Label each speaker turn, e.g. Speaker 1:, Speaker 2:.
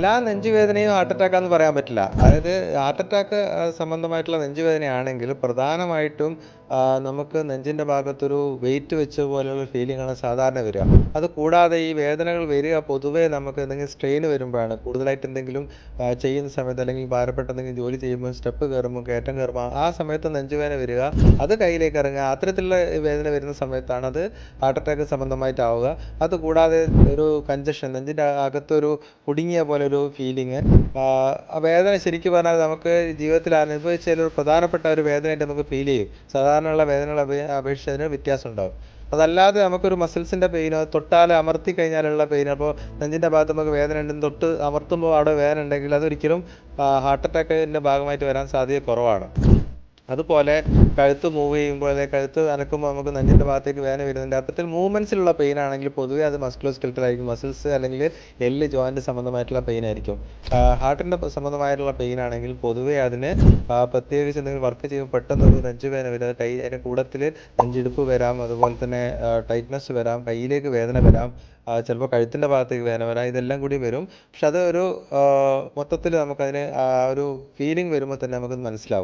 Speaker 1: എല്ലാ നെഞ്ചുവേദനയും heart attack എന്ന് പറയാൻ പറ്റില്ല. അതായത് ഹാർട്ട് അറ്റാക്ക് സംബന്ധമായിട്ടുള്ള നെഞ്ചുവേദനയാണെങ്കിൽ പ്രധാനമായിട്ടും നമുക്ക് നെഞ്ചിന്റെ ഭാഗത്തൊരു വെയിറ്റ് വെച്ച പോലെയുള്ള ഫീലിംഗ് ആണ് സാധാരണ വരിക. അത് കൂടാതെ ഈ വേദനകൾ വരിക പൊതുവേ നമുക്ക് എന്തെങ്കിലും സ്ട്രെയിൻ വരുമ്പോഴാണ്. കൂടുതലായിട്ട് എന്തെങ്കിലും ചെയ്യുന്ന സമയത്ത് അല്ലെങ്കിൽ ഭാരപ്പെട്ട എന്തെങ്കിലും ജോലി ചെയ്യുമ്പോൾ സ്റ്റെപ്പ് കയറുമ്പോൾ കയറ്റം കയറുമ്പോൾ ആ സമയത്ത് നെഞ്ചുവേദന വരിക. അത് കയ്യിലേക്ക് ഇറങ്ങുക. അത്തരത്തിലുള്ള വേദന വരുന്ന സമയത്താണ് അത് ഹാർട്ട് അറ്റാക്ക് സംബന്ധമായിട്ടാവുക. അത് കൂടാതെ ഒരു കഞ്ചഷൻ നെഞ്ചിന്റെ അകത്തൊരു കുടുങ്ങിയ പോലെ ഒരു ഫീലിങ് ആ വേദന ശരിക്കും പറഞ്ഞാൽ നമുക്ക് ജീവിതത്തിൽ അനുഭവിച്ചതിൽ ഒരു പ്രധാനപ്പെട്ട ഒരു വേദനയായിട്ട് നമുക്ക് ഫീൽ ചെയ്യും. സാധാരണയുള്ള വേദനകളെ അപേ അപേക്ഷിച്ച് അതിന് വ്യത്യാസം ഉണ്ടാവും അതല്ലാതെ നമുക്കൊരു മസിൽസിന്റെ പെയിനോ തൊട്ടാൽ അമർത്തി കഴിഞ്ഞാലുള്ള പെയിൻ അപ്പോൾ നെഞ്ചിന്റെ ഭാഗത്ത് നമുക്ക് വേദന ഉണ്ടെന്ന് തൊട്ട് അമർത്തുമ്പോൾ അവിടെ വേദന ഉണ്ടെങ്കിൽ അതൊരിക്കലും ഹാർട്ട് അറ്റാക്കിന്റെ ഭാഗമായിട്ട് വരാൻ സാധ്യത കുറവാണ്. അതുപോലെ കഴുത്ത് മൂവ് ചെയ്യുമ്പോൾ കഴുത്ത് അനക്കുമ്പോൾ നമുക്ക് നെഞ്ചിന്റെ ഭാഗത്തേക്ക് വേദന വരുന്നുണ്ട്. അത്തരത്തിൽ മൂവ്മെൻസിലുള്ള പെയിൻ ആണെങ്കിൽ പൊതുവേ അത് മസ്കുലോ സ്കെൽറ്റൽ ആയിരിക്കും. മസിൽസ് അല്ലെങ്കിൽ എല്ല് ജോയിന്റ് സംബന്ധമായിട്ടുള്ള പെയിൻ ആയിരിക്കും. ഹാർട്ടിന്റെ സംബന്ധമായിട്ടുള്ള പെയിൻ ആണെങ്കിൽ പൊതുവേ അതിന് പ്രത്യേകിച്ച് എന്തെങ്കിലും വർക്ക് ചെയ്യുമ്പോൾ പെട്ടെന്ന് ഒരു നെഞ്ച് വേദന വരും കൈ അതിന്റെ കൂടത്തിൽ നെഞ്ചിടുപ്പ് വരാം. അതുപോലെ തന്നെ ടൈറ്റ്നസ് വരാം. കയ്യിലേക്ക് വേദന വരാം. ചിലപ്പോൾ കഴുത്തിന്റെ ഭാഗത്തേക്ക് വേദന വരാം. ഇതെല്ലാം കൂടി വരും. പക്ഷെ അത് ഒരു മൊത്തത്തിൽ നമുക്കതിന് ആ ഒരു ഫീലിംഗ് വരുമ്പോൾ തന്നെ നമുക്കത് മനസ്സിലാവും.